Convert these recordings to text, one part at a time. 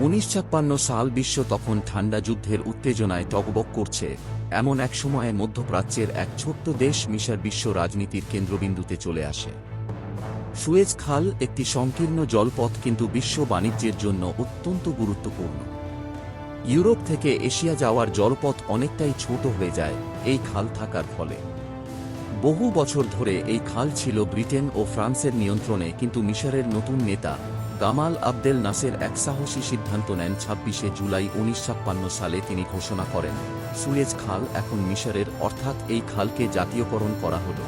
উনিশ সাল বিশ্ব তখন ঠান্ডা যুদ্ধের উত্তেজনায় টকবক করছে। এমন এক সময়ে মধ্যপ্রাচ্যের এক ছোট্ট দেশ মিশর বিশ্ব রাজনীতির কেন্দ্রবিন্দুতে চলে আসে। সুয়েজ খাল একটি সংকীর্ণ জলপথ কিন্তু বিশ্ব বাণিজ্যের জন্য অত্যন্ত গুরুত্বপূর্ণ। ইউরোপ থেকে এশিয়া যাওয়ার জলপথ অনেকটাই ছোট হয়ে যায় এই খাল থাকার ফলে। বহু বছর ধরে এই খাল ছিল ব্রিটেন ও ফ্রান্সের নিয়ন্ত্রণে কিন্তু মিশরের নতুন নেতা গামাল আবদেল নাসের এক সাহসী সিদ্ধান্ত নেন ছাব্বিশে জুলাই উনিশশো ছাপ্পান্ন সালে তিনি ঘোষণা করেন সুয়েজ খাল এখন মিশরের, অর্থাৎ এই খালকে জাতীয়করণ করা হল।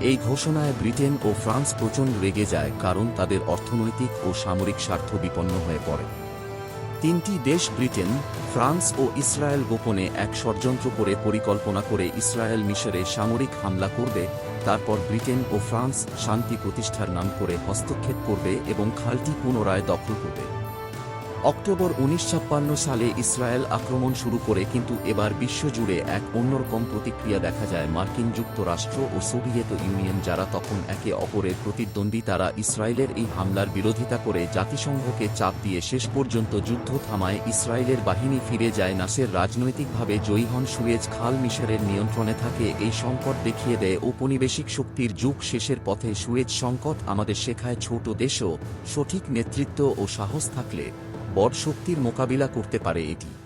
এই ঘোষণায় ব্রিটেন ও ফ্রান্স প্রচণ্ড রেগে যায় কারণ তাদের অর্থনৈতিক ও সামরিক স্বার্থ বিপন্ন হয়ে পড়ে। তিনটি দেশ ব্রিটেন, ফ্রান্স ও ইসরায়েল গোপনে এক ষড়যন্ত্র করে পরিকল্পনা করে ইসরায়েল মিশরে সামরিক হামলা করবে, তারপর ব্রিটেন ও ফ্রান্স শান্তি প্রতিষ্ঠার নাম করে হস্তক্ষেপ করবে এবং খালটি পুনরায় দখল করবে। অক্টোবর উনিশ ছাপ্পান্ন সালে ইসরায়েল আক্রমণ শুরু করে কিন্তু এবার বিশ্বজুড়ে এক অন্যরকম প্রতিক্রিয়া দেখা যায় মার্কিন যুক্তরাষ্ট্র ও সোভিয়েত ইউনিয়ন যারা তখন একে অপরের প্রতিদ্বন্দ্বী তারা ইসরায়েলের এই হামলার বিরোধিতা করে জাতিসংঘকে চাপ দিয়ে শেষ পর্যন্ত যুদ্ধ থামায়। ইসরায়েলের বাহিনী ফিরে যায় নাসের রাজনৈতিকভাবে জয়ী হন সুয়েজ খাল মিশরের নিয়ন্ত্রণে থাকে। এই সংকট দেখিয়ে দেয় ঔপনিবেশিক শক্তির যুগ শেষের পথে সুয়েজ সংকট আমাদের শেখায় ছোট দেশও সঠিক নেতৃত্ব ও সাহস থাকলে বড় শক্তির মোকাবিলা করতে পারে এটি।